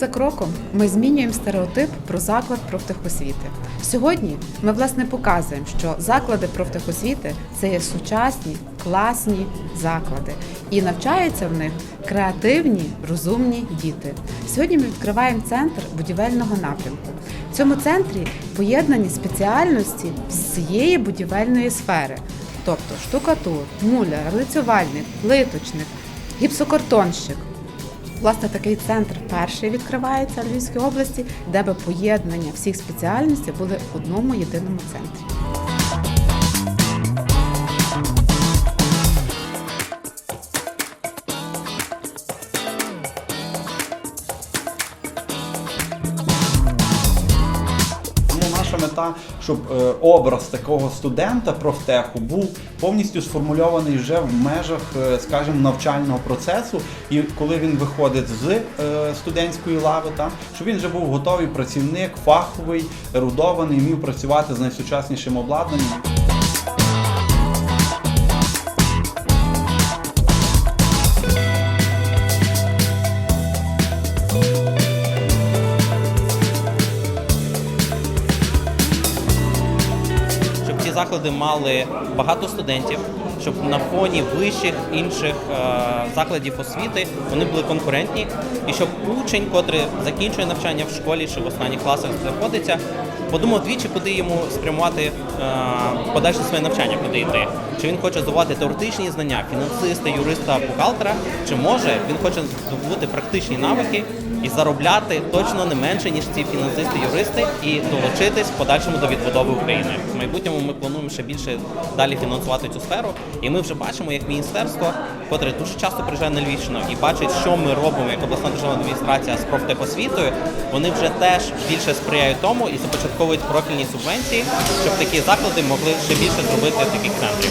за кроком ми змінюємо стереотип про заклад профтехосвіти. Сьогодні ми власне показуємо, що заклади профтехосвіти це є сучасні, класні заклади, і навчаються в них креативні, розумні діти. Сьогодні ми відкриваємо центр будівельного напрямку. В цьому центрі поєднані спеціальності всієї будівельної сфери, тобто штукатур, муляр, лицювальник, плиточник, гіпсокартонщик. Власне, такий центр перший відкривається в Львівській області, де би поєднання всіх спеціальностей були в одному єдиному центрі. Мета, щоб е, образ такого студента профтеху був повністю сформульований вже в межах, е, скажімо, навчального процесу. І коли він виходить з е, студентської лави, там щоб він вже був готовий працівник, фаховий, ерудований, вмів працювати з найсучаснішим обладнанням. Заклади мали багато студентів, щоб на фоні вищих інших е, закладів освіти вони були конкурентні, і щоб учень, котрий закінчує навчання в школі чи в останніх класах знаходиться, подумав двічі, куди йому спрямувати е, подальше своє навчання, куди йти. Чи він хоче здобувати теоретичні знання, фінансиста, юриста, бухгалтера, чи може він хоче здобути практичні навики і заробляти точно не менше, ніж ці фінансисти, юристи, і долучитись в подальшому до відбудови України. В майбутньому ми плануємо ще більше далі фінансувати цю сферу. І ми вже бачимо, як міністерство, котре дуже часто приїжджає на Львівщину і бачить, що ми робимо як обласна державна адміністрація з профтехосвітою. Вони вже теж більше сприяють тому і започатковують профільні субвенції, щоб такі заклади могли ще більше зробити таких центрів.